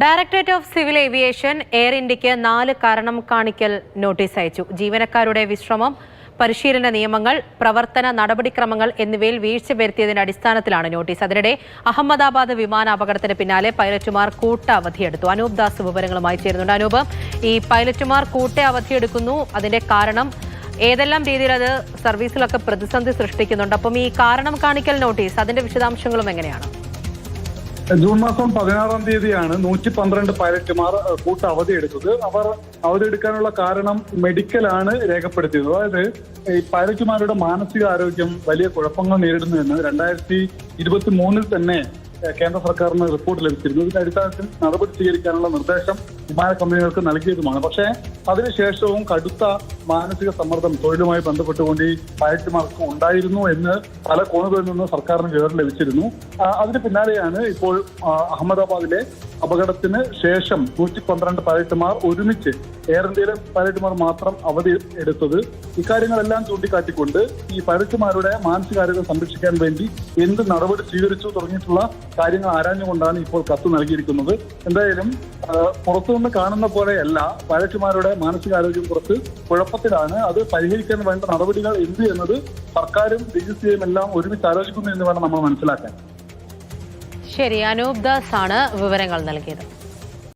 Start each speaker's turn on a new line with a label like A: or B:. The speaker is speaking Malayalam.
A: Directorate of civil aviation air ഇന്ത്യയ്ക്ക് നാല് കാരണം കാണിക്കൽ നോട്ടീസ് അയച്ചു. ജീവനക്കാരുടെ വിശ്രമം പരിശീലന നിയമങ്ങൾ പ്രവർത്തന നടപടിക്രമങ്ങൾ എന്നിവയിൽ വീഴ്ച വരുത്തിയതിന്റെ അടിസ്ഥാനത്തിലാണ് നോട്ടീസ്. അതിനിടെ അഹമ്മദാബാദ് വിമാന അപകടത്തിന് പിന്നാലെ പൈലറ്റുമാർ കൂട്ട അവധിയെടുത്തു അനൂപ് ദാസ് വിവരങ്ങളുമായി ചേരുന്നുണ്ട്. അനൂപ് ഈ പൈലറ്റുമാർ കൂട്ട അവധിയെടുക്കുന്നു അതിന്റെ കാരണം ഏതെല്ലാം രീതിയിൽ അത് സർവീസിലൊക്കെ പ്രതിസന്ധി സൃഷ്ടിക്കുന്നുണ്ട്. അപ്പം ഈ കാരണം കാണിക്കൽ നോട്ടീസ് അതിന്റെ വിശദാംശങ്ങളും എങ്ങനെയാണ്?
B: ജൂൺ മാസം പതിനാറാം തീയതിയാണ് നൂറ്റി പന്ത്രണ്ട് പൈലറ്റുമാർ കൂട്ട അവധി എടുത്തത്. അവർ അവധി എടുക്കാനുള്ള കാരണം മെഡിക്കലാണ് രേഖപ്പെടുത്തിയത്. അതായത് ഈ പൈലറ്റുമാരുടെ മാനസികാരോഗ്യം വലിയ കുഴപ്പങ്ങൾ നേരിടുന്നുവെന്ന് രണ്ടായിരത്തി ഇരുപത്തി മൂന്നിൽ തന്നെ കേന്ദ്ര സർക്കാരിന് റിപ്പോർട്ട് ലഭിച്ചിരുന്നു. ഇതിന്റെ അടിസ്ഥാനത്തിൽ നടപടി സ്വീകരിക്കാനുള്ള നിർദ്ദേശം വിമാന കമ്പനികൾക്ക് നൽകിയതുമാണ്. പക്ഷേ അതിനുശേഷവും കടുത്ത മാനസിക സമ്മർദ്ദം തൊഴിലുമായി ബന്ധപ്പെട്ടുകൊണ്ട് ഈ പൈലറ്റുമാർക്ക് ഉണ്ടായിരുന്നു എന്ന് പല കോണുകളിൽ നിന്ന് സർക്കാരിന് വിവരം ലഭിച്ചിരുന്നു. അതിന് പിന്നാലെയാണ് ഇപ്പോൾ അഹമ്മദാബാദിലെ അപകടത്തിന് ശേഷം നൂറ്റി പന്ത്രണ്ട് പൈലറ്റുമാർ ഒരുമിച്ച് എയർ ഇന്ത്യയിലെ പൈലറ്റുമാർ മാത്രം അവധി എടുത്തത്. ഇക്കാര്യങ്ങളെല്ലാം ചൂണ്ടിക്കാട്ടിക്കൊണ്ട് ഈ പൈലറ്റുമാരുടെ മാനസികാരോഗ്യം സംരക്ഷിക്കാൻ വേണ്ടി എന്ത് നടപടി സ്വീകരിച്ചു തുടങ്ങിയിട്ടുള്ള കാര്യങ്ങൾ ആരാഞ്ഞുകൊണ്ടാണ് ഇപ്പോൾ കത്ത് നൽകിയിരിക്കുന്നത്. എന്തായാലും പുറത്തുനിന്ന് കാണുന്ന പോലെയല്ല പൈലറ്റുമാരുടെ മാനസികാരോഗ്യം കുറച്ച് കുഴപ്പത്തിലാണ്. അത് പരിഹരിക്കാൻ വേണ്ട നടപടികൾ എന്ത് എന്നത് സർക്കാരും ഡി ജി എല്ലാം ഒരുമിച്ച് ആലോചിക്കുന്നു എന്ന് വേണം നമ്മൾ മനസ്സിലാക്കാൻ.
A: ശരി അനൂപ് ദാസ് ആണ് വിവരങ്ങൾ നൽകിയത്.